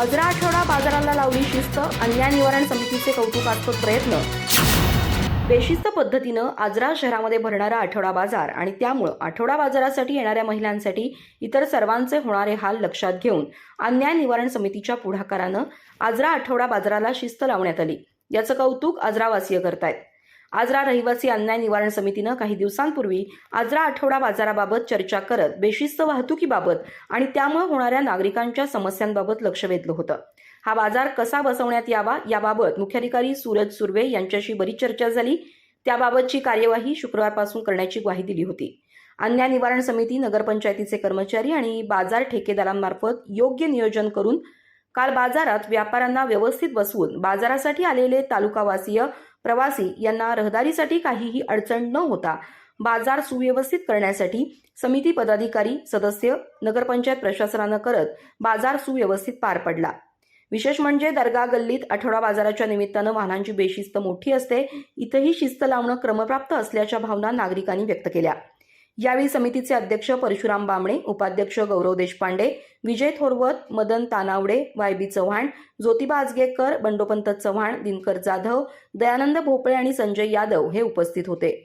अजरा आठवडा बाजाराला लावली शिस्त अन्याय निवारण समितीचे कौतुकास्पद प्रयत्न. बेशिस्त पद्धतीनं आजरा शहरामध्ये भरणारा आठवडा बाजार आणि त्यामुळं आठवडा बाजारासाठी येणाऱ्या महिलांसाठी इतर सर्वांचे होणारे हाल लक्षात घेऊन अन्याय निवारण समितीच्या पुढाकारानं आजरा आठवडा बाजाराला शिस्त लावण्यात आली. याचं कौतुक आजरावासीय करतायत. आजरा रहिवासी अन्याय निवारण समितीनं काही दिवसांपूर्वी आजरा आठवडा बाजाराबाबत चर्चा करत बेशिस्त वाहतुकीबाबत आणि त्यामुळे होणाऱ्या नागरिकांच्या समस्यांबाबत लक्ष वेधलं होतं. हा बाजार कसा बसवण्यात यावा याबाबत मुख्याधिकारी सूरज सुर्वे यांच्याशी बरीच चर्चा झाली. त्याबाबतची कार्यवाही शुक्रवारपासून करण्याची ग्वाही दिली होती. अन्याय निवारण समिती नगरपंचायतीचे कर्मचारी आणि बाजार ठेकेदारांमार्फत योग्य नियोजन करून काल बाजारात व्यापाऱ्यांना व्यवस्थित बसवून बाजारासाठी आलेले तालुकावासीय प्रवासी यांना रहदारीसाठी काहीही अडचण न होता बाजार सुव्यवस्थित करण्यासाठी समिती पदाधिकारी सदस्य नगरपंचायत प्रशासनानं करत बाजार सुव्यवस्थित पार पडला. विशेष म्हणजे दर्गा गल्लीत आठवडा बाजाराच्या निमित्तानं वाहनांची बेशिस्त मोठी असते. इथंही शिस्त लावणं क्रमप्राप्त असल्याच्या भावना नागरिकांनी व्यक्त केल्या. यावेळी समितीचे अध्यक्ष परशुराम बामणे उपाध्यक्ष गौरव देशपांडे विजय थोरवत मदन तानावडे वाय बी चव्हाण ज्योतिबा आजगेकर बंडोपंत चव्हाण दिनकर जाधव दयानंद भोपळे आणि संजय यादव हे उपस्थित होते.